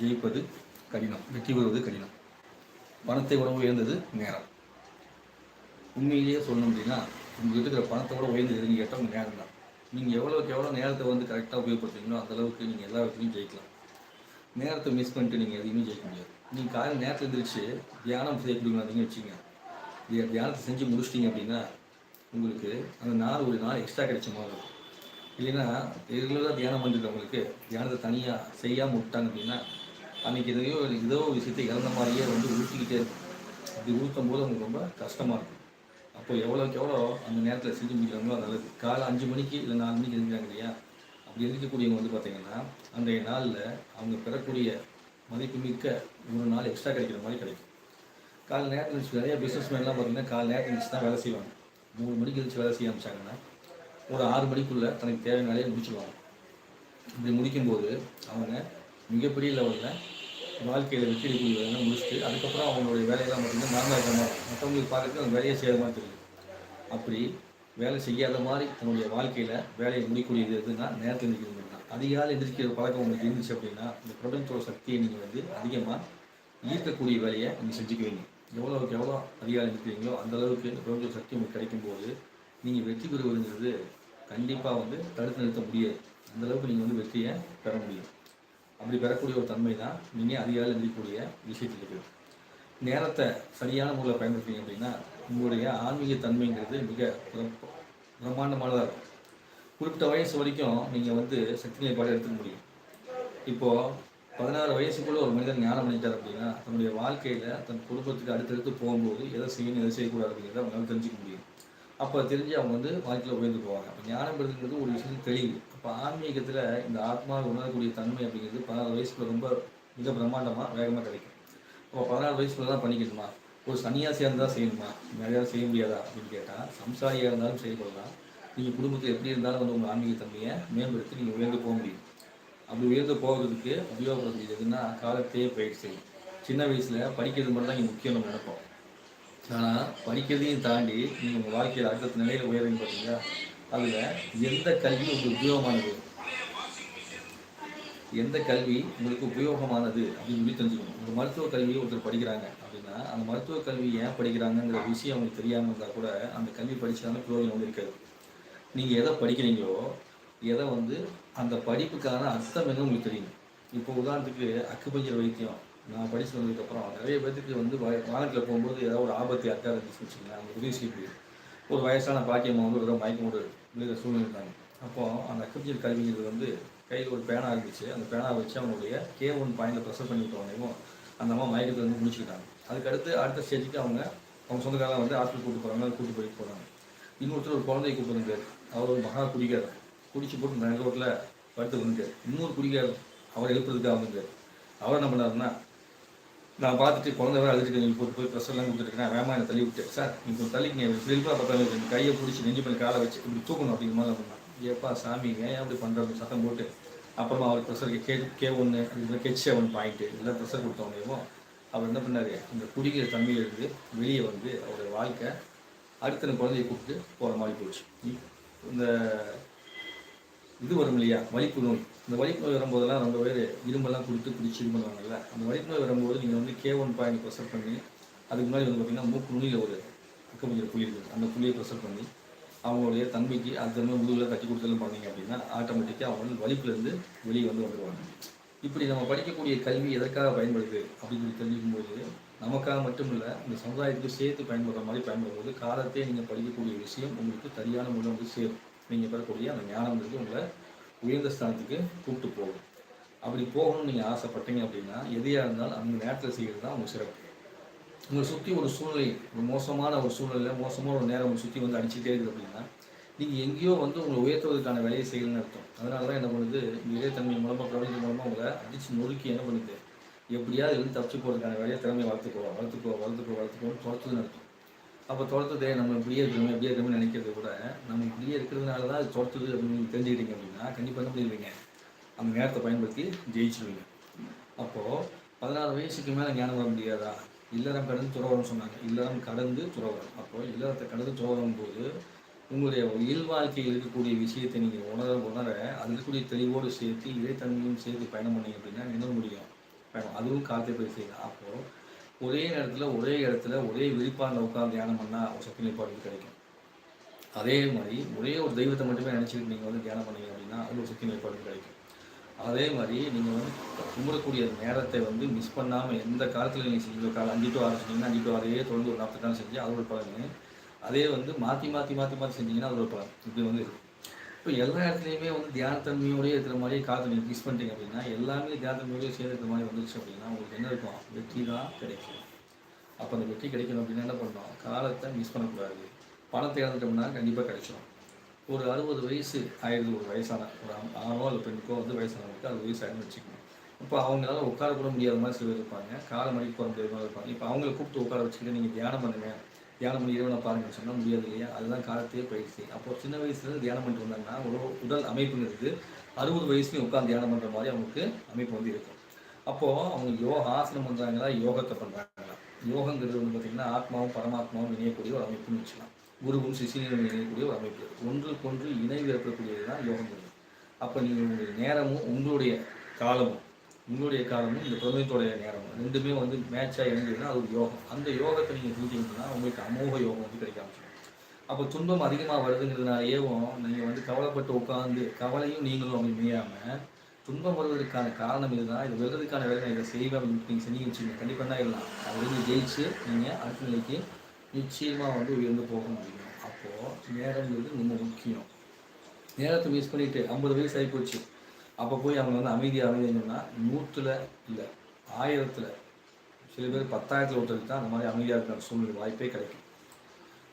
ஜெயிப்பது கடினம் வெற்றி பெறுவது கடினம். பணத்தை விட உயர்ந்தது நேரம். உண்மையிலேயே சொல்லணும் அப்படின்னா உங்கள்கிட்ட இருக்கிற பணத்தை விட உயர்ந்தது எதுன்னு கேட்டால் உங்கள் நேரம் தான். நீங்கள் எவ்வளோக்கு எவ்வளோ நேரத்தை வந்து கரெக்டாக உபயோகப்படுத்துறீங்களோ அந்த அளவுக்கு நீங்கள் எல்லா விஷயத்தையும் ஜெயிக்கலாம். நேரத்தை மிஸ் பண்ணிட்டு நீங்கள் எதையுமே ஜெயிக்க முடியாது. நீங்கள் காலையில் நேரத்தில் எழுந்திரிச்சு தியானம் செய்யக்கூடிய வச்சுங்க தி- தியானத்தை செஞ்சு முடிச்சிட்டிங்க அப்படின்னா உங்களுக்கு அந்த நாள் ஒரு நாள் எக்ஸ்ட்ரா கிடைச்ச மாதிரி இருக்கும். இல்லைன்னா ரெகுலராக தியானம் பண்ணுறவங்களுக்கு தியானத்தை தனியாக செய்யாமல் விட்டாங்க அப்படின்னா அன்றைக்கி எதையோ ஏதோ ஒரு விஷயத்தை இழந்த மாதிரியே வந்து உறுத்திக்கிட்டே இருக்கும் அப்படி ஊற்றும் போது அவங்களுக்கு ரொம்ப கஷ்டமாக இருக்கும் அப்போ எவ்வளோக்கு எவ்வளோ அந்த நேரத்தில் செஞ்சு முடிக்கிறாங்களோ நல்லது. காலை அஞ்சு மணிக்கு இல்லை நாலு மணிக்கு எழுந்திருக்காங்க இல்லையா? அப்படி எழுந்திருக்கக்கூடியவங்க வந்து பார்த்தீங்கன்னா அன்றைய நாளில் அவங்க பெறக்கூடிய மதிப்புமிக்க ஒரு நாள் எக்ஸ்ட்ரா கிடைக்கிற மாதிரி கிடைக்கும். காலை நேரத்தில் இருந்துச்சு நிறைய பிஸ்னஸ் மேன்லாம் பார்த்தீங்கன்னா காலை நேரத்தில் இருந்துச்சு தான் வேலை செய்வாங்க. மூணு மணிக்கு எழுந்துச்சு வேலை செய்ய ஆரம்பிச்சாங்கன்னா ஒரு ஆறு மணிக்குள்ளே தனக்கு தேவையான வேலையை முடிச்சிடுவாங்க இப்படி முடிக்கும்போது அவங்க மிகப்பெரிய லெவலில் வாழ்க்கையில் வெற்றி எடுக்கக்கூடிய வேலையை முடிச்சுட்டு அதுக்கப்புறம் அவங்களுடைய வேலையெல்லாம் பார்த்திங்கன்னா நார்மலாக இருக்கிற மாதிரி மற்றவங்களுக்கு பார்க்குறது அவங்க வேலையை செய்யாத மாதிரி தெரியுது. அப்படி வேலை செய்யாத மாதிரி தன்னுடைய வாழ்க்கையில் வேலையை முடிக்கூடியது எதுன்னா நேரத்தில் நிற்கிறது தான். அதிகாலை எதிர்க்கிற பழக்கம் உங்களுக்கு இருந்துச்சு அப்படின்னா இந்த பிரபஞ்சத்தோட சக்தியை நீங்கள் வந்து அதிகமாக ஈர்க்கக்கூடிய வேலையை நீங்கள் செஞ்சுக்குவீங்க எவ்வளோக்கு எவ்வளோ அதிகாலை இருக்கிறீங்களோ அந்தளவுக்கு இந்த பிரபஞ்ச சக்தி உங்களுக்கு கிடைக்கும்போது நீங்கள் வெற்றி பெறுவதுங்கிறது கண்டிப்பாக வந்து தடுத்து நிறுத்த முடியாது. அந்தளவுக்கு நீங்கள் வந்து வெற்றியை பெற முடியும். அப்படி பெறக்கூடிய ஒரு தன்மை தான் நீங்கள் அதிகாலையில் எந்திரிக்கக்கூடிய விஷயத்தில் இருக்குது நேரத்தை சரியான முறையில் பயன்படுத்திங்க அப்படின்னா உங்களுடைய ஆன்மீக தன்மைங்கிறது மிக பிரம்மாண்டமானதாக இருக்கும். குறிப்பிட்ட வயசு வரைக்கும் நீங்கள் வந்து சக்தி நிலைப்பாடு எடுத்துக்க முடியும். இப்போது பதினாறு வயசுக்குள்ளே ஒரு மனிதன் ஞானம் பண்ணிட்டார் அப்படின்னா தன்னுடைய வாழ்க்கையில் தன் குடும்பத்துக்கு அடுத்தடுத்து போகும்போது எதை செய்யணும் எதை செய்யக்கூடாது அப்படிங்கிறத அவங்களால தெரிஞ்சுக்க முடியும். அப்போ தெரிஞ்சு அவங்க வந்து வாழ்க்கையில் உயர்ந்து போவாங்க. அப்போ ஞானம் பெறுதுங்கிறது ஒரு விஷயம் தெளிவு. இப்போ ஆன்மீகத்தில் இந்த ஆத்மாவை உணரக்கூடிய தன்மை அப்படிங்கிறது பதினாறு வயசுக்குள்ள ரொம்ப மிக பிரம்மாண்டமாக வேகமாக கிடைக்கும். அப்போ பதினாறு வயசுக்குள்ள தான் பண்ணிக்கணுமா? ஒரு சன்னியாசியாக இருந்தால் செய்யணுமா? நிறையா செய்ய முடியாதா அப்படின்னு கேட்டால் சம்சாரியாக இருந்தாலும் செய்யப்படலாம் நீங்கள் குடும்பத்தில் எப்படி இருந்தாலும் வந்து உங்கள் ஆன்மீக தன்மையை மேம்படுத்தி நீங்கள் உயர்ந்து போக முடியும். அப்படி உயர்ந்து போகிறதுக்கு உபயோகப்படுறது எதுன்னா காலத்தையே பயிற்சி. செய்யும் சின்ன வயசில் படிக்கிறது மட்டும் தான் இங்கே முக்கியம் நம்ம நினைப்போம். ஆனால் படிக்கிறதையும் தாண்டி நீங்கள் உங்கள் வாழ்க்கையில் அடுத்த நிலையில் உயர்றீங்க பார்த்தீங்களா அதில் எந்த கல்வி உங்களுக்கு உபயோகமானது? எந்த கல்வி உங்களுக்கு உபயோகமானது அப்படின்னு சொல்லி தெரிஞ்சுக்கணும். உங்கள் மருத்துவ கல்வியை ஒருத்தர் படிக்கிறாங்க அப்படின்னா அந்த மருத்துவ கல்வி ஏன் படிக்கிறாங்கங்கிற விஷயம் அவங்களுக்கு தெரியாமல் இருந்தால் கூட அந்த கல்வி படித்தாலும் பிரயோஜனம் வந்து இருக்காது. நீங்கள் எதை படிக்கிறீங்களோ எதை வந்து அந்த படிப்புக்கான அர்த்தம் என்ன உங்களுக்கு தெரியும். இப்போ உதாரணத்துக்கு அக்குபஞ்சர் வைத்தியம். நான் படித்து வந்ததுக்கப்புறம் நிறைய பேர்த்துக்கு வந்து வா- வானத்தில் போகும்போது ஏதாவது ஒரு ஆபத்து யாருக்கா இருந்துச்சு வச்சுக்கோங்களேன் அவங்க உதவி செய்ய முடியும் ஒரு வயசான பாக்கியம்மா வந்து ஒரு மயக்கமோடு விழுகிற சூழ்நிலை இருந்தாங்க அப்போ அந்த அக்குபஞ்சர் கல்விங்கிறது வந்து கையில் ஒரு பேனா இருந்துச்சு. அந்த பேனா வச்சு அவங்களுடைய கே ஒன் பாயிண்டில் ப்ரெஷர் பண்ணி விட்டவனையும் அந்த அம்மா மயக்கத்தை வந்து முடிச்சுக்கிட்டாங்க அதுக்கடுத்து அடுத்த ஸ்டேஜுக்கு அவங்க அவங்க சொந்தக்காரங்க வந்து ஹாஸ்பிட்டல் கூட்டு போகிறாங்க கூட்டு போயிட்டு போகிறாங்க இன்னொருத்தர் ஒரு குழந்தைய கூப்பிட்டு அவர் ஒரு மகா குடிக்காரர் குடிச்சு போட்டு நடு ரோட்டில் படுத்து வந்துட்டார் இன்னொரு குடிக்காரர் அவர் எழுப்புறதுக்காக வந்தார் அவர் என்ன பண்ணாருன்னா நான் பார்த்துட்டு குழந்தை வேறு அழுதுட்டு நீங்கள் போட்டு போய் ப்ரெஷர்லாம் கொடுத்துருக்கேன் வேமா என்னை தள்ளி விட்டேன் சார் நீங்கள் ஒரு தள்ளிங்க ஃபிலிப்பாக பார்த்தாலும் என் கையை பிடிச்சி நெஞ்சு பண்ணி காலை வச்சு இப்படி தூக்கணும் அப்படிங்கிற மாதிரி பண்ணான் ஏப்பா சாமிங்க ஏன் அப்படி பண்ணுறது சத்தம் போட்டு அப்புறமா அவர் ப்ரெஷருக்கு கே கே ஒன்று இல்லை கெச் செவன் பாயிண்ட்டு எல்லாம் ப்ரெஷர் கொடுத்தவங்களையும் அவர் என்ன பண்ணார்? இந்த குடிக்கிற தண்ணியிலிருந்து வெளியே வந்து அவருடைய வாழ்க்கை அடுத்த குழந்தைய கூப்பிட்டு போகிற மாதிரி போச்சு. இந்த இது வரும் இல்லையா? வலிப்பு நோய். இந்த வலிப்பு நோய் வரும்போதெல்லாம் ரொம்ப பேர் இரும்பெல்லாம் கொடுத்து பிடிச்சி இது பண்ணுவாங்கல்ல? அந்த வலிப்பு நோய் வரும்போது நீங்கள் வந்து கே ஒன் பாயிண்ட் ப்ரெஷர் பண்ணி அதுக்கு முன்னாடி வந்து பார்த்தீங்கன்னா மூக்கு நுனியில் ஒரு அக்கமுஞ்சல் புள்ளி இருக்குது அந்த புள்ளியை ப்ரெஷர் பண்ணி அவங்களுடைய தன்மைக்கு அது தன்மை முதுகில் தட்டி கொடுத்தலும் பண்ணீங்க அப்படின்னா ஆட்டோமேட்டிக்காக அவங்க வந்து வலிப்புலேருந்து வெளியே வந்து வந்துடுவாங்க இப்படி நம்ம படிக்கக்கூடிய கல்வி எதற்காக பயன்படுது அப்படின்னு சொல்லி தெரிஞ்சுக்கும் போது நமக்காக மட்டும் இல்லை இந்த சமுதாயத்துக்கு சேர்த்து பயன்படுற மாதிரி பயன்படும் போது நீங்கள் படிக்கக்கூடிய விஷயம் உங்களுக்கு சரியான முறை வந்து சேரும். நீங்கள் பெறக்கூடிய அந்த ஞானம்ன்றது உங்களை உயர்ந்த ஸ்தானத்துக்கு கூப்பிட்டு போகும். அப்படி போகணும்னு நீங்கள் ஆசைப்பட்டீங்க அப்படின்னா எதையாக இருந்தாலும் அந்த நேரத்தில் செய்கிறது தான் உங்கள் சிறப்பு. உங்களை சுற்றி ஒரு சூழ்நிலை ஒரு மோசமான ஒரு சூழ்நிலை மோசமான ஒரு நேரம் உங்களை சுற்றி வந்து அடிச்சுட்டே இருக்குது அப்படின்னா நீங்கள் எங்கேயோ வந்து உங்களை உயர்த்துவதற்கான வேலையை செய்யணும்னு அர்த்தம். அதனால தான் என்ன பண்ணுது? இளையத்தன்மை மூலமாக பிரபஞ்சம் மூலமாக உங்களை அடித்து நொறுக்கி என்ன பண்ணுது? எப்படியாவது இருந்து தப்பிச்சு போகிறதுக்கான வேலையை திறமையை வளர்த்துக்கோ வளர்த்துக்கோ வளர்த்துக்கோ வளர்த்துக்கோன்னு தொடர்த்துன்னு அர்த்தம். அப்போ துரத்துதே நம்ம இப்படியே இருக்கிறோமே இப்படியே இருக்கிறோமே நினைக்கிறத விட நம்ம இப்படியே இருக்கிறதுனால தான் அது துரத்துது அப்படின்னு தெரிஞ்சுக்கிட்டீங்க அப்படின்னா கண்டிப்பாக என்ன பண்ணிடுவீங்க? அந்த நேரத்தை பயன்படுத்தி ஜெயிச்சிருவீங்க. அப்போது பதினாறு வயசுக்கு மேலே ஞானம் வர முடியாதா? இல்லறம் கடந்து துறவரம் சொன்னாங்க. இல்லறம் கடந்து துறவரம் அப்போது இல்லறத்தை கடந்து துறவரம் போது உங்களுடைய இயல் வாழ்க்கையில் இருக்கக்கூடிய விஷயத்தை நீங்கள் உணர உணர அதில் இருக்கக்கூடிய தெளிவோடு சேர்த்து இறைத்தன்மையும் சேர்த்து பயணம் பண்ணீங்க அப்படின்னா என்ன முடியும்? பயணம். அதுவும் காலத்தை போய் செய்யலாம் அப்போது ஒரே நேரத்தில் ஒரே இடத்துல ஒரே விழிப்பாண்டில் உட்காந்து தியானம் பண்ணால் ஒரு சக்தி நிலைப்பாடு கிடைக்கும். அதே மாதிரி ஒரே ஒரு தெய்வத்தை மட்டுமே நினச்சிக்கிட்டு நீங்கள் வந்து தியானம் பண்ணீங்க அப்படின்னா அது ஒரு சக்தி நிலைப்பாடு கிடைக்கும். அதே மாதிரி நீங்கள் வந்து கும்பிடக்கூடிய நேரத்தை வந்து மிஸ் பண்ணாமல் எந்த காலத்தில் நீங்கள் செய்யுங்க காலம் அஞ்சு டு ஆறு செஞ்சீங்கன்னா அஞ்சு டு ஆறையே தொடர்ந்து ஒரு நாற்பது நாள் செஞ்சு அது ஒரு பலன். அதே வந்து மாற்றி மாற்றி மாற்றி மாற்றி செஞ்சீங்கன்னா அது ஒரு பலன். இப்படி வந்து இருக்கும் இப்போ எல்லா இடத்துலையுமே வந்து தியானத்தன்மையோடய இருக்கிற மாதிரியே காலத்தை நீங்கள் மிஸ் பண்ணிட்டீங்க அப்படின்னா எல்லாமே தியானத்தன்மையோடய சேர்ந்து இருக்கிற மாதிரி வந்துருச்சு அப்படின்னா உங்களுக்கு என்ன இருக்கும்? வெற்றி தான் கிடைக்கும். அப்போ அந்த வெற்றி கிடைக்கணும் அப்படின்னா என்ன பண்ணணும்? காலத்தை மிஸ் பண்ணக்கூடாது. பணத்தை இழந்துட்டோம்னா கண்டிப்பாக கிடைச்சிடும் ஒரு அறுபது வயசு ஆயிடுது ஒரு வயசான ஒரு ஆணோ இல்லை பெண்ணுக்கோ வந்து வயசானவங்களுக்கு அது வயசு ஆயிடுன்னு வச்சுக்கணும் இப்போ அவங்களால உட்கார கூட முடியாத மாதிரி சில பேர் இருப்பாங்க. காலை மணிக்கு போகிற முடியாத மாதிரி இருப்பாங்க. இப்போ அவங்கள கூப்பிட்டு உட்கார வச்சுக்கிட்டு நீங்கள் தியானம் பண்ணுங்க. தியானம் பண்ணி இறைவனை பாருங்கன்னு சொன்னால் முடியாது இல்லையா? அதுதான் காலத்தையே பயிற்சி. அப்போ சின்ன வயசுலேருந்து தியானம் பண்ணிட்டு வந்தாங்கன்னா ஒரு உடல் அமைப்புங்கிறது அறுபது வயசுலையும் உட்காந்து தியானம் பண்ணுற மாதிரி அவங்களுக்கு அமைப்பு வந்து இருக்கும். அப்போது அவங்க யோகா ஆசனம் பண்ணுறாங்களா யோகத்தை பண்ணுறாங்களா யோகங்கிறது வந்து பார்த்திங்கன்னா ஆத்மாவும் பரமாத்மாவும் இணையக்கூடிய ஒரு அமைப்புன்னு வச்சுக்கலாம். குருவும் சிஷியனும் இணையக்கூடிய ஒரு அமைப்பு. ஒன்றுக்கொன்று இணைவு ஏற்படக்கூடியது தான் யோகங்கிறது. அப்போ நீங்கள் உங்களுடைய நேரமும் உங்களுடைய காலமும் உங்களுடைய காலமும் இந்த பிரபஞ்சத்துடைய நேரமும் ரெண்டுமே வந்து மேட்சாக இருந்ததுன்னா அது ஒரு யோகம். அந்த யோகத்தை நீங்கள் செஞ்சீங்கன்னா உங்களுக்கு அமோக யோகம் வந்து கிடைக்க ஆரம்பிச்சிடும். அப்போ துன்பம் அதிகமாக வருதுங்கிறதுனாலேயும் நீங்கள் வந்து கவலைப்பட்டு உட்காந்து கவலையும் நீங்களும் அப்படி மேயாமல் துன்பம் வருவதற்கான காரணம் இதுதான். இது வருவதற்கான வேலை நான் இதை செய்வேன் அப்படின்னு நீங்கள் செஞ்சு வச்சுங்க கண்டிப்பாக தான் இல்லை அதுலேருந்து ஜெயிச்சு நீங்கள் அடுத்த நிலைக்கு நிச்சயமாக வந்து உயர்ந்து போக முடியும் அப்போது நேரங்கிறது ரொம்ப முக்கியம். நேரத்தை மிஸ் பண்ணிவிட்டு ஐம்பது வயசு ஆகி போச்சு அப்போ போய் அவங்க வந்து அமைதியாக அமைதினா நூற்றில் இல்லை ஆயிரத்தில் சில பேர் பத்தாயிரத்தில் ஒருத்தருக்கு தான் அந்த மாதிரி அமைதியாக இருக்கிற சூழ்நிலை வாய்ப்பே கிடைக்கும்.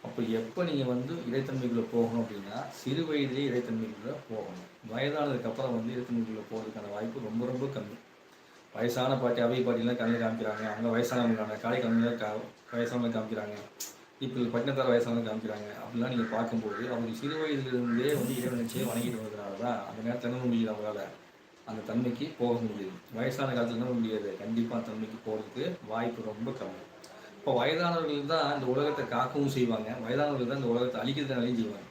அப்போ எப்போ நீங்கள் வந்து இடைத்தன்மைக்குள்ளே போகணும் அப்படின்னா சிறு வயதிலே இடைத்தன்மைக்குள்ளே போகணும். வயதானதுக்கு அப்புறம் வந்து இடைத்தன்மைக்குள்ளே போகிறதுக்கான வாய்ப்பு ரொம்ப ரொம்ப கம்மி. வயசான பாட்டி அவை பாட்டிலாம் கண்ணில் காமிக்கிறாங்க. அவங்க வயசானவங்களான காலை கண்ணில் கா வயசானவங்க காமிக்கிறாங்க. இப்போ பட்டினத்தார வயசானவங்க காமிக்கிறாங்க. அப்படிலாம் நீங்கள் பார்க்கும்போது அவங்க சிறு வயதிலிருந்தே வந்து இறைவன் வணங்கிட்டு தான் அந்த நேரத்தில் என்ன முடியுது அவங்களால அந்த தன்மைக்கு போக முடியுது. வயசான காலத்தில் என்ன முடியாது? கண்டிப்பாக அந்த தன்மைக்கு போகிறதுக்கு வாய்ப்பு ரொம்ப கம்மி. இப்போ வயதானவர்கள் தான் இந்த உலகத்தை காக்கவும் செய்வாங்க. வயதானவர்கள் தான் இந்த உலகத்தை அழிக்கிறதுனாலையும் செய்வாங்க.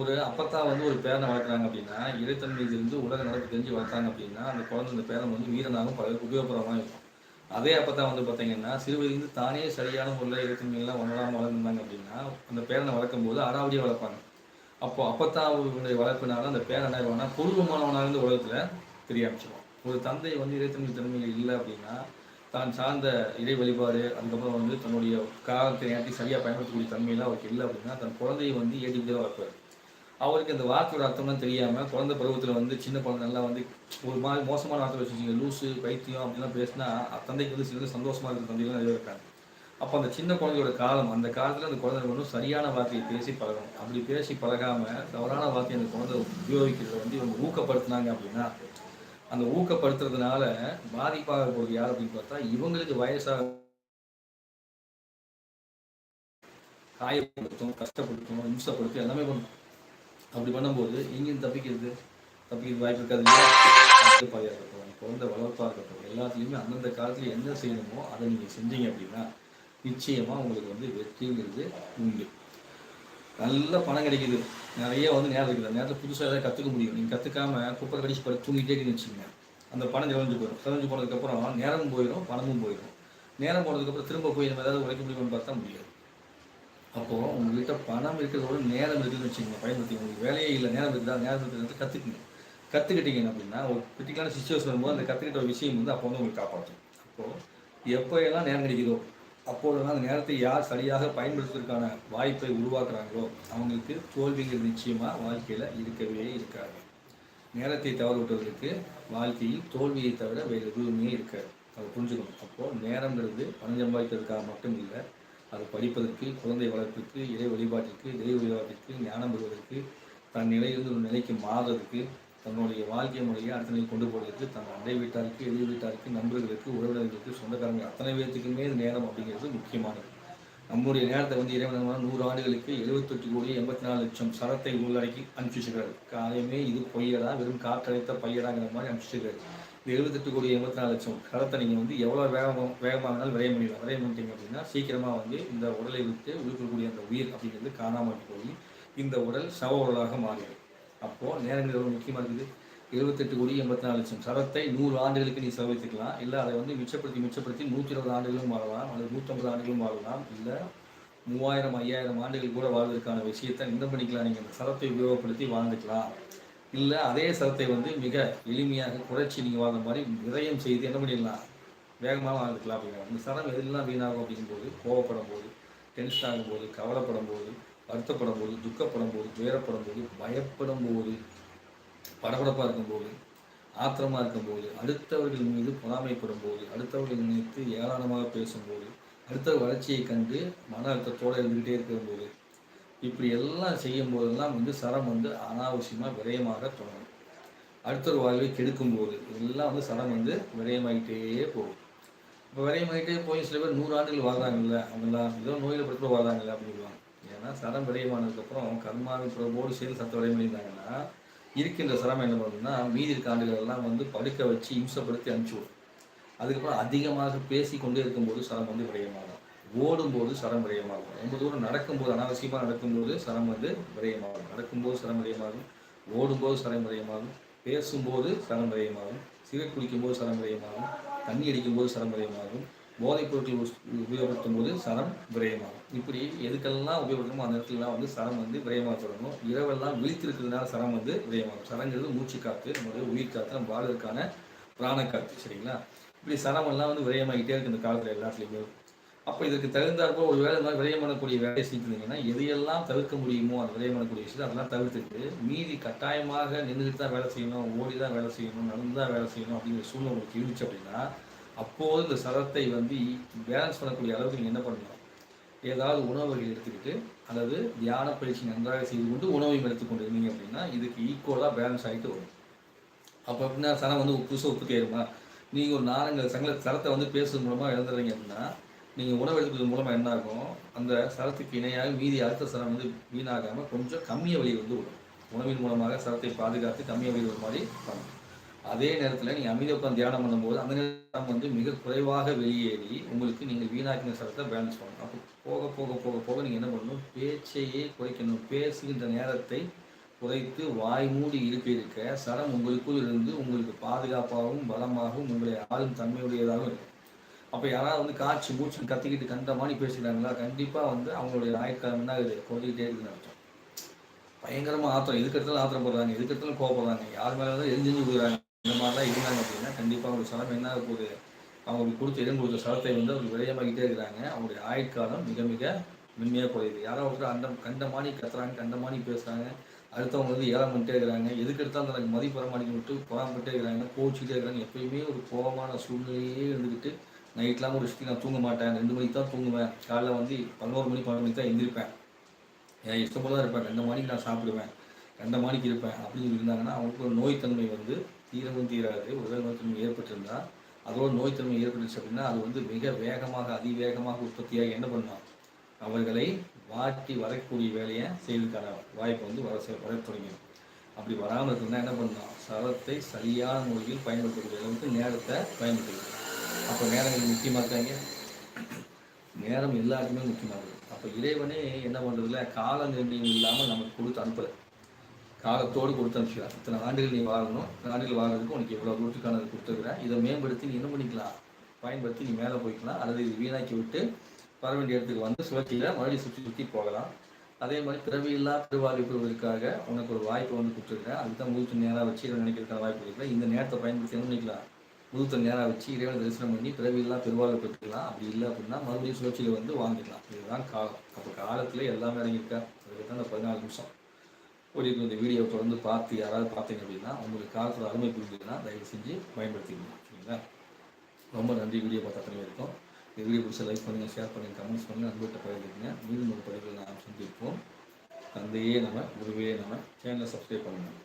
ஒரு அப்பத்தா வந்து ஒரு பேரனை வளர்க்குறாங்க அப்படின்னா இறைத்தன்மையிலிருந்து உலக நடப்பு தெரிஞ்சு வளர்த்தாங்க அப்படின்னா அந்த குழந்தை அந்த பேரன் வந்து வீரனாகவும் பலருக்கு உபயோகப்படமாக இருக்கும். அதே அப்பத்தா வந்து பார்த்தீங்கன்னா சிறுவயதிலிருந்து தானே சரியான முறையில் இறைத்தன்மையெல்லாம் வளராமல் வளர்ந்துருந்தாங்க அப்படின்னா அந்த பேரனை வளர்க்கும் போது அடாவடியாக வளர்ப்பாங்க. அப்போ அப்பத்தாவுடைய வளர்ப்பினால அந்த பேரன் என்ன பூர்வமானவனாக இருந்து உலகத்தில் தெரிய ஆரம்பிச்சிடும் ஒரு தந்தை வந்து இறைத்தன்மை தன்மையில் இல்லை அப்படின்னா தான் சார்ந்த இறை வழிபாடு அதுக்கப்புறம் வந்து தன்னுடைய காலத்தை நேரத்தை சரியாக பயன்படுத்தக்கூடிய தன்மையெல்லாம் அவருக்கு இல்லை அப்படின்னா தன் குழந்தையை வந்து ஏற்றிக்கிட்டே தான் வளர்ப்பார். அவருக்கு அந்த வார்த்தையோட அர்த்தம்லாம் தெரியாமல் குழந்தை பருவத்தில் வந்து சின்ன குழந்தை நல்லா வந்து ஒரு மாதிரி மோசமான வார்த்தை வச்சுருக்கீங்க லூசு பைத்தியம் அப்படிலாம் பேசினா தந்தைக்கு வந்து சில சந்தோஷமாக இருக்கிற தந்தைகள் நிறைய இருக்காங்க. அப்போ அந்த சின்ன குழந்தையோட காலம் அந்த காலத்தில் அந்த குழந்தை வந்து சரியான வார்த்தையை பேசி பழகணும். அப்படி பேசி பழகாமல் தவறான வார்த்தையை அந்த குழந்தை உபயோகிக்கிறத வந்து இவங்க ஊக்கப்படுத்துனாங்க அப்படின்னா அந்த ஊக்கப்படுத்துறதுனால பாதிப்பாக போகிறது யார் அப்படின்னு பார்த்தா இவங்களுக்கு வயசாக காயப்படுத்தும் கஷ்டப்படுத்தும் இம்சப்படுத்தும் எல்லாமே பண்ணும். அப்படி பண்ணும்போது எங்கேயும் தப்பிக்கிறது தப்பிக்கிறது வாய்ப்பு இருக்காது இல்லையா? பாதியாக இருக்கட்டும் குழந்தை வளர்ப்பாக இருக்கட்டும் எல்லாத்துலேயுமே அந்தந்த காலத்தில் என்ன செய்யணுமோ அதை நீங்கள் செஞ்சீங்க அப்படின்னா நிச்சயமாக உங்களுக்கு வந்து வெற்றிங்கிறது உண்டு. நல்ல பணம் கிடைக்குது. நிறைய வந்து நேரம் இருக்குது. அந்த நேரத்தில் புதுசாக ஏதாவது கற்றுக்க முடியும். நீங்கள் கற்றுக்காம குப்பை கடிச்சு படி தூங்கிட்டே இருக்கீங்கன்னு வச்சுக்கோங்க. அந்த பணம் செலஞ்சு போயிடும். செலஞ்சு போனதுக்கப்புறம் நேரமும் போயிடும் பணமும் போயிடும். நேரம் போனதுக்கப்புறம் திரும்ப போய் நம்ம ஏதாவது உழைக்க முடியும்னு பார்த்தா முடியாது. அப்போது உங்கள்கிட்ட பணம் இருக்கிறதோட நேரம் இருக்குதுன்னு வச்சுக்கோங்க. பயன்படுத்தி உங்களுக்கு வேலையே இல்லை நேரம் இருக்குதா? நேரம் இருக்கிறது கற்றுக்குங்க கற்றுக்கிட்டீங்க அப்படின்னா ஒரு கிரிட்டிக்கலான சுச்சுவேஷன் வரும்போது அந்த கற்றுக்கிட்ட ஒரு விஷயம் வந்து அப்போ வந்து உங்களுக்கு காப்பாற்றும். அப்போது எப்போ எல்லாம் நேரம் கிடைக்குதோ அப்போதெல்லாம் அந்த நேரத்தை யார் சரியாக பயன்படுத்துவதற்கான வாய்ப்பை உருவாக்குறாங்களோ அவங்களுக்கு தோல்விகள் நிச்சயமாக வாழ்க்கையில் இருக்கவே இருக்காது. நேரத்தை தவறு விட்டவர்களுக்கு வாழ்க்கையில் தோல்வியை தவிர வேறு எதுவுமே இருக்காது. அதை புரிஞ்சுக்கணும். அப்போது நேரங்கிறது பணம் சம்பாதிக்கிறதுக்காக மட்டும் இல்லை அது படிப்பதற்கு குழந்தை வளர்ப்புக்கு இறை வழிபாட்டிற்கு இறை வழிபாட்டிற்கு ஞானம் பெறுவதற்கு தன் நிலையிலிருந்து ஒரு நிலைக்கு மாறுறதுக்கு தன்னுடைய வாழ்க்கை முறையை அடுத்த நிலைக்கு கொண்டு போவதற்கு தன் அண்டை வீட்டாருக்கு எதிர் வீட்டாருக்கு நண்பர்களுக்கு உறவினர்களுக்கு சொந்தக்காரங்க அத்தனை பேர்த்துக்குமே இந்த நேரம் அப்படிங்கிறது முக்கியமானது. நம்முடைய நேரத்தை வந்து இறைவன் நூறு ஆண்டுகளுக்கு எழுபத்தெட்டு கோடி எண்பத்தி நாலு லட்சம் சரத்தை உள்ளடக்கி அனுப்பிச்சிருக்காரு காலையுமே இது பொய்யடா வெறும் காற்றடைத்த பையடாங்கிற மாதிரி அனுப்பிச்சிருக்காரு இந்த எழுபத்தெட்டு கோடி எண்பத்தி நாலு லட்சம் கரத்தை நீங்கள் வந்து எவ்வளோ வேகமாக வேகமாக வேணாலும் விரைய முடியலாம் விரைய பண்ணிட்டீங்க அப்படின்னா சீக்கிரமாக வந்து இந்த உடலை விட்டு உழுக்கக்கூடிய அந்த உயிர் அப்படிங்கிறது காணாமல் போய் இந்த உடல் சவ உடலாக மாறிடும். அப்போது நேரங்கள் எவ்வளோ முக்கியமாக இருக்குது? எழுபத்தெட்டு கோடி எண்பத்தி நாலு லட்சம். சரத்தை நூறு ஆண்டுகளுக்கு நீ செலவழித்துக்கலாம். இல்லை அதை வந்து மிச்சப்படுத்தி மிச்சப்படுத்தி நூற்றி இருபது ஆண்டுகளும் வாழலாம். அல்லது நூற்றம்பது ஆண்டுகளும் வாழலாம். இல்லை மூவாயிரம் ஐயாயிரம் ஆண்டுகள் கூட வாழ்வதற்கான விஷயத்தை என்ன பண்ணிக்கலாம். நீங்கள் அந்த சரத்தை உபயோகப்படுத்தி வாழ்ந்துக்கலாம். இல்லை அதே சரத்தை வந்து மிக எளிமையாக குறைச்சி நீங்கள் வாழ்ந்த மாதிரி விரயம் செய்து என்ன பண்ணிடலாம்? வேகமாக வாழ்ந்துக்கலாம் அப்படிங்கிற அந்த சரம் எதெல்லாம் வீணாகும் அப்படிங்கும்போது கோவப்படும் போது டென்ஷன் ஆகும்போது கவலைப்படும் போது வருத்தப்படும் போது துக்கப்படும் போது துயரப்படும் போது பயப்படும் போது படபடப்பாக இருக்கும்போது ஆத்திரமாக இருக்கும்போது அடுத்தவர்கள் மீது பொறாமைப்படும் போது அடுத்தவர்கள் நினைத்து ஏராளமாக பேசும்போது அடுத்த வளர்ச்சியை கண்டு மன அழுத்தத்தோடு இருந்துகிட்டே இருக்கும்போது இப்படி எல்லாம் செய்யும் போதெல்லாம் வந்து சரம் வந்து அனாவசியமாக விரயமாக தொடங்கும். அடுத்த ஒரு வாழ்வை கெடுக்கும் போது இதெல்லாம் வந்து சரம் வந்து விரயமாகிட்டே போகும். இப்போ விரயமாகிட்டே போய் சில பேர் நூறு ஆண்டுகள் வாழ்றாங்கல்ல அவங்களாம் ஏதோ நோயில் படுத்த வாழ்றாங்கல்ல அப்படின்னு ஏன்னா சரம் விளையமானதுக்கப்புறம் கர்மாவின் பிரபோடு சேர்ந்து சத்த விரயமாயிருந்தாங்கன்னா இருக்கின்ற சிரமம் என்ன பண்ணுன்னா மீதி இருக்க ஆண்டுகள் எல்லாம் வந்து படுக்க வச்சு இம்சப்படுத்தி அனுப்பிச்சு அதுக்கப்புறம் அதிகமாக பேசி கொண்டே இருக்கும்போது சரம் வந்து விரயமாகும். ஓடும்போது சரம் விரயமாகும். ரொம்ப தூரம் நடக்கும்போது அனாவசியமாக நடக்கும்போது சரம் வந்து விரயமாகும். நடக்கும்போது சரம் விரயமாகும். ஓடும்போது சரம் விரயமாகும். பேசும்போது சரம் விரயமாகும். சிகரெட் குடிக்கும்போது சரம் விரயமாகும். தண்ணி அடிக்கும்போது சரம் விரயமாகும். போதைப் பொருட்கள் உபயோகப்படுத்தும் போது சரம் விரயமாகும். இப்படி எதுக்கெல்லாம் உபயோகப்படுத்தமோ அந்த இடத்துலலாம் வந்து சரம் வந்து விரயமாக தொடங்கும் இரவெல்லாம் விழித்திருக்கிறதுனால சரம் வந்து விரயமாகும். சரங்கிறது மூச்சு காற்று நம்மளுடைய உயிர் காற்று நம்ம வாழ்வதற்கான பிராண காற்று சரிங்களா? இப்படி சரமெல்லாம் வந்து விரயமாகிட்டே இருக்கு இந்த காலத்தில் எல்லாத்துலேயுமே. அப்போ இதுக்கு தகுந்தாற்போ ஒரு வேலை மாதிரி விரயம் பண்ணக்கூடிய வேலையை செஞ்சுருந்தீங்கன்னா எதையெல்லாம் தவிர்க்க முடியுமோ அந்த விரயம் பண்ணக்கூடிய விஷயத்தை அதெல்லாம் தவிர்த்துட்டு மீதி கட்டாயமாக நின்றுட்டு தான் வேலை செய்யணும் ஓடி தான் வேலை செய்யணும் நடந்து தான் வேலை செய்யணும் அப்படிங்கிற சூழ்நிலை உங்களுக்கு இருந்துச்சு அப்படின்னா அப்போது இந்த சரத்தை வந்து பேலன்ஸ் பண்ணக்கூடிய அளவுக்கு நீங்கள் என்ன பண்ணணும்? ஏதாவது உணவுகள் எடுத்துக்கிட்டு அல்லது தியான பயிற்சி நன்றாக செய்து கொண்டு உணவையும் எடுத்துக்கொண்டு இருந்தீங்க அப்படின்னா இதுக்கு ஈக்குவலாக பேலன்ஸ் ஆகிட்டு வரும். அப்போ அப்படின்னா சனம் வந்து புதுசாக உப்பு ஆயிருமா நீங்கள் ஒரு நாலஞ்சு சங்கல சரத்தை வந்து பேசுறது மூலமாக இழந்துடுறீங்க அப்படின்னா நீங்கள் உணவு எடுத்துக்கிறது மூலமாக என்ன ஆகும்? அந்த சரத்துக்கு இணையாக மீதி அடுத்த சரம் வந்து வீணாகாமல் கொஞ்சம் கம்மிய வழி வந்து விடும். உணவின் மூலமாக சரத்தை பாதுகாத்து கம்மிய வழி ஒரு மாதிரி பண்ணும் அதே நேரத்தில் நீங்கள் அமைதி உட்காந்து தியானம் பண்ணும்போது அந்த நேரம் வந்து மிக குறைவாக வெளியேறி உங்களுக்கு நீங்கள் வீணாக்கின சரத்தை பேலன்ஸ் பண்ணணும். அப்போ போக போக போக போக நீங்கள் என்ன பண்ணணும்? பேச்சையே குறைக்கணும். பேசுகின்ற நேரத்தை குறைத்து வாய் மூடி இருக்க இருக்க சரம் உங்களுக்குள் இருந்து உங்களுக்கு பாதுகாப்பாகவும் பலமாகவும் உங்களை ஆளும் தன்மையுடையதாகவும் இருக்கும். அப்போ யாராவது வந்து காய்ச்சி மூச்சு கத்திக்கிட்டு கண்ட மாதிரி பேசுகிறாங்களா கண்டிப்பாக வந்து அவங்களுடைய ஆயுட்காலம் என்ன ஆகுது? குறைஞ்சிக்கிட்டே இருக்குன்னு அர்த்தம். பயங்கரமாக ஆத்திரம். எதுக்கு இடத்துல ஆத்திரம் போடுறாங்க. இதுக்கு இடத்துல கோவப்படுறாங்க. யார் மேலே தான் எரிஞ்சு விடுறாங்க இந்த மாதிரிலாம் இருந்தாங்க அப்படின்னா கண்டிப்பாக ஒரு சலம் என்ன போகுது? அவங்களுக்கு கொடுத்த இடம் கொடுத்த சலத்தை வந்து அவங்க விரயமாகிட்டே இருக்கிறாங்க. அவங்களுடைய ஆயுட்காலம் மிக மிக மென்மையாக குறையுது. யாரோ ஒருத்தர் அந்த கண்டமானி கத்துறாங்க கண்டமானி பேசுகிறாங்க அடுத்தவங்க வந்து ஏழம் பண்ணிட்டே இருக்கிறாங்க. எதுக்கு எடுத்தாலும் தனக்கு மதிப்பு வரமாட்டேங்க விட்டு போகாமட்டே இருக்கிறாங்க கோச்சிக்கிட்டே இருக்கிறாங்க. எப்பயுமே ஒரு கோபமான சூழ்நிலையே இருந்துக்கிட்டு நைட்லாம் ஒரு சுற்றி நான் தூங்க மாட்டேன். ரெண்டு மணிக்கு தான் தூங்குவேன். காலைல வந்து பதினோரு மணி பன்னெண்டு மணிக்கு தான் எழுந்திருப்பேன் என் இஷ்டம் தான் இருப்பேன். ரெண்டு மணிக்கு நான் சாப்பிடுவேன். ரெண்டு மணிக்கு இருப்பேன். அப்படின்னு இருந்தாங்கன்னா அவங்களுக்கு ஒரு நோய்த்தன்மை வந்து தீரமும் தீராது. உடல் நோய்த்தன்மை ஏற்பட்டிருந்தால் அதோட நோய்த்தன்மை ஏற்பட்டுச்சு அப்படின்னா அது வந்து மிக வேகமாக அதிவேகமாக உற்பத்தியாக என்ன பண்ணலாம் அவர்களை வாட்டி வரக்கூடிய வேலையை செய்வதற்கான வாய்ப்பு வந்து வர வர தொடங்கிடும். அப்படி வராமல் இருக்குன்னா என்ன பண்ணலாம் சரத்தை சரியான முறையில் பயன்படுத்தக்கூடிய அளவுக்கு நேரத்தை பயன்படுத்தணும் அப்போ நேரங்கள் முக்கியமாக இருக்காங்க? நேரம் எல்லாருக்குமே முக்கியமாகுது அப்போ இறைவனே என்ன பண்ணுறதுல கால நிர்ணயம் இல்லாமல் நமக்கு கொடுத்து அனுப்பலை. காலத்தோடு கொடுத்து அனுப்பிச்சிடலாம் இத்தனை ஆண்டுகள் நீ வாழணும். இத்தனை ஆண்டுகள் வாழ்றதுக்கு உனக்கு எவ்வளோ தூரத்துக்கானது கொடுத்துருக்குறேன் இதை மேம்படுத்தி நீ என்ன பண்ணிக்கலாம்? பயன்படுத்தி நீ மேலே போய்க்கலாம். அல்லது இது வீணாக்கி விட்டு வர வேண்டிய இடத்துக்கு வந்து சுழற்சியில் மறுபடியும் சுற்றி சுற்றி போகலாம். அதே மாதிரி பிறவியில்லா பெருவாழ்வு பெறுவதற்காக உனக்கு ஒரு வாய்ப்பு வந்து கொடுத்துருக்கேன் அதுதான் தான் முழுத்து நேராக வச்சு இதை நினைக்கிறதுக்கான வாய்ப்பு இருக்குல்ல இந்த நேரத்தை பயன்படுத்தி என்ன பண்ணிக்கலாம்? முழுத்த நேராக வச்சு இறைவனை தரிசனம் பண்ணி பிறவியெல்லாம் பெருவாழ்வு பெற்றுக்கலாம். அப்படி இல்லை அப்படின்னா மறுபடியும் சுழற்சியில் வந்து வாங்கிக்கலாம் இதுதான் காலம். அப்போ காலத்தில் எல்லாமே இறங்கியிருக்கா அதுக்கு தான் இந்த பதினாலு நிமிஷம். ஓடிட்டு இந்த வீடியோ தொடர்ந்து பார்த்து யாராவது பார்த்தீங்க அப்படின்னா உங்களுக்கு காலத்தில் அருமை புரிஞ்சுதுன்னா தயவு செஞ்சு பயன்படுத்திக்கணும் சரிங்களா? ரொம்ப நன்றி. வீடியோ பார்த்த அத்தனை இருக்கும் இந்த வீடியோ பிடிச்ச லைக் பண்ணுங்கள் ஷேர் பண்ணுங்கள் கமெண்ட்ஸ் பண்ணுங்கள் நண்பர்கிட்ட பகிர்ந்துக்குங்க. மீண்டும் ஒரு பதிவில் நான் சந்திப்போம். தந்தையே நம்ம குருவே நம்ம சேனலை சப்ஸ்கிரைப் பண்ணுங்கள்